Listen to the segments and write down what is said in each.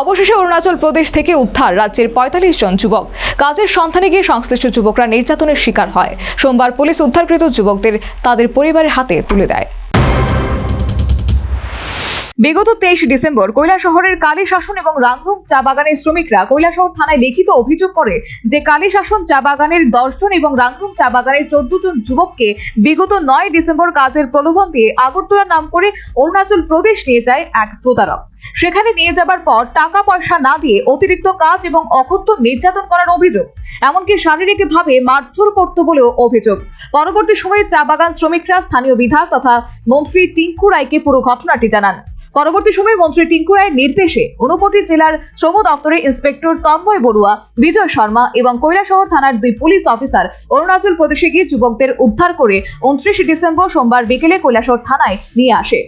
অবশেষে অরুণাচল প্রদেশ থেকে উদ্ধার রাজ্যের পঁয়তাল্লিশ জন যুবক। কাজের সন্ধানে গিয়ে সংশ্লিষ্ট যুবকরা নির্যাতনের শিকার হয়। সোমবার পুলিশ উদ্ধারকৃত যুবকদের তাদের পরিবারের হাতে তুলে দেয়। বিগত তেইশ ডিসেম্বর কৈলাসহরের কালী শাসন এবং রামরুম চা বাগানের শ্রমিকরা কৈলাসহর থানায় লিখিত অভিযোগ করে যে কালী শাসন চা বাগানের দশজন এবং রামরুম চা বাগানের চোদ্দ জন যুবককে বিগত নয় ডিসেম্বর কাজের প্রলোভন দিয়ে আগরতলা নাম করে অরুণাচল প্রদেশ নিয়ে যায় এক প্রতারক। সেখানে নিয়ে যাবার পর টাকা পয়সা না দিয়ে অতিরিক্ত কাজ এবং অকথ্য নির্যাতন করার অভিযোগ। এমনকি শারীরিকভাবে মারধর করত বলেও অভিযোগ। পরবর্তী সময়ে চা বাগান শ্রমিকরা স্থানীয় বিধায়ক তথা মন্ত্রী টিঙ্কু রায়কে পুরো ঘটনাটি জানান। পরবর্তী সময়ে মন্ত্রী টিঙ্কু রায়ের নির্দেশে ঊনকোটি জেলার শ্রম দপ্তরের ইন্সপেক্টর তন্ময় বড়ুয়া, বিজয় শর্মা এবং কৈলাসহর থানার দুই পুলিশ অফিসার অরুণাচল প্রদেশে গিয়ে যুবকদের উদ্ধার করে উনত্রিশে ডিসেম্বর সোমবার বিকেলে কৈলাসহর থানায় নিয়ে আসে।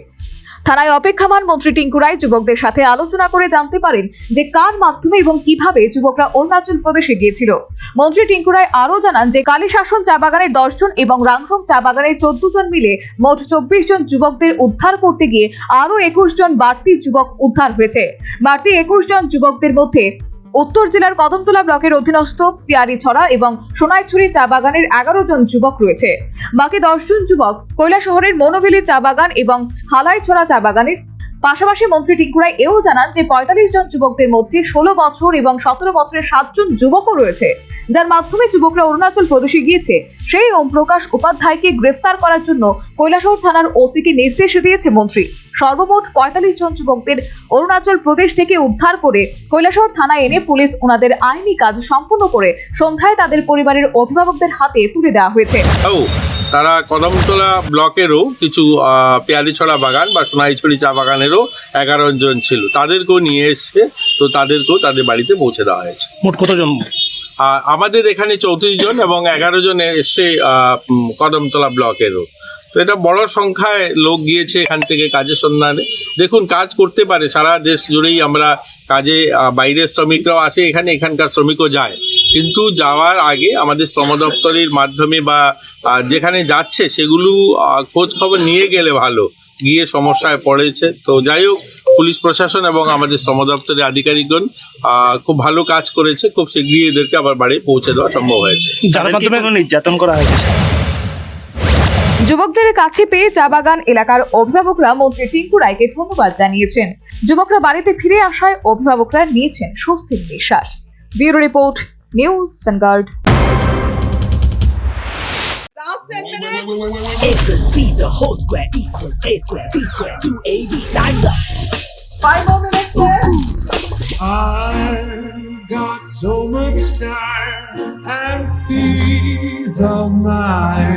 থানায় অপেক্ষামান মন্ত্রী টিঙ্কু রায় যুবকদের সাথে আলোচনা করে জানতে পারেন যে কার মাধ্যমে এবং কীভাবে যুবকরা অরুণাচল প্রদেশে গিয়েছিল। মন্ত্রী টিঙ্কু রায় আরও জানান যে কালী শাসন চা বাগানের দশজন এবং রাংথং চা বাগানের চোদ্দ জন মিলে মোট চব্বিশ জন যুবকদের উদ্ধার করতে গিয়ে আরও একুশ জন বাড়তি যুবক উদ্ধার হয়েছে। বাড়তি একুশ জন যুবকদের মধ্যে উত্তর জেলার কদমতলা ব্লকের অধীনস্থ পিয়ারিছড়া এবং সোনাইছড়ি চা বাগানের এগারো জন যুবক রয়েছে। বাকি দশজন যুবক কৈলা শহরের মনোভেলি চা বাগান এবং হালাইছড়া চা বাগানের পাশাপাশি মন্ত্রী টিঙ্কুরাই এও জানান যে পঁয়তাল্লিশ জন যুবকদের মধ্যে ষোলো বছর এবং সতেরো বছরের সাতজন যুবকও রয়েছে, যার মাধ্যমে যুবকরা অরুণাচল প্রদেশে গিয়েছে। সেই ওম প্রকাশ উপাধ্যায়কে গ্রেফতার করার জন্য কৈলাসহর থানার ওসিকে নির্দেশ দিয়েছে মন্ত্রী। সর্বমোট পঁয়তাল্লিশ জন যুবকদের অরুণাচল প্রদেশ থেকে উদ্ধার করে কৈলাসহর থানায় এনে পুলিশ ওনাদের আইনি কাজ সম্পূর্ণ করে সন্ধ্যায় তাদের পরিবারের অভিভাবকদের হাতে তুলে দেওয়া হয়েছে। তারা কদমতলা ব্লকেরও কিছু পেয়ারি পেয়ারিছড়া বাগান বা সোনাইছড়ি চা বাগানেরও এগারো জন ছিল। তাদেরকেও নিয়ে এসছে তো তাদেরকেও তাদের বাড়িতে পৌঁছে দেওয়া হয়েছে। মোট কতজন? আমাদের এখানে চৌত্রিশ জন এবং এগারো জন এসছে কদমতলা ব্লকেরও। তো এটা বড় সংখ্যায় লোক গিয়েছে এখান থেকে কাজের সন্ধানে। দেখুন কাজ করতে পারে সারা দেশ জুড়েই আমরা কাজে বাইরের শ্রমিকরাও আসে এখানে এখানকার শ্রমিকও যায়। কিন্তু যাওয়ার আগে আমাদের শ্রম দপ্তরের মাধ্যমে বা যেখানে যাচ্ছে সেগুলো খোঁজ খবর নিয়ে গেলে ভালো। গিয়ে সমস্যায় পড়েছে। তো যাই হোক পুলিশ প্রশাসন এবং আমাদের শ্রম দপ্তরের আধিকারিকগণ খুব ভালো কাজ করেছে। খুব শীঘ্রই এদেরকে আবার বাড়ি পৌঁছে দেওয়া সম্ভব হয়েছে। যার মাধ্যমে নির্যাতন করা হয়েছে। যুবকদের কাছে পেয়ে চা বাগান এলাকার অভিভাবকরা মন্ত্রী টিঙ্কু রায়কে ধন্যবাদ জানিয়েছেন যুবকরা বাড়িতে ফিরে আসায় অভিভাবকরা নিয়েছেন স্বস্তির নিঃশ্বাস bureau report news Vanguard A plus B, the whole square equals A square, B square, 2AB, times up. I've got so much time and peace of mind.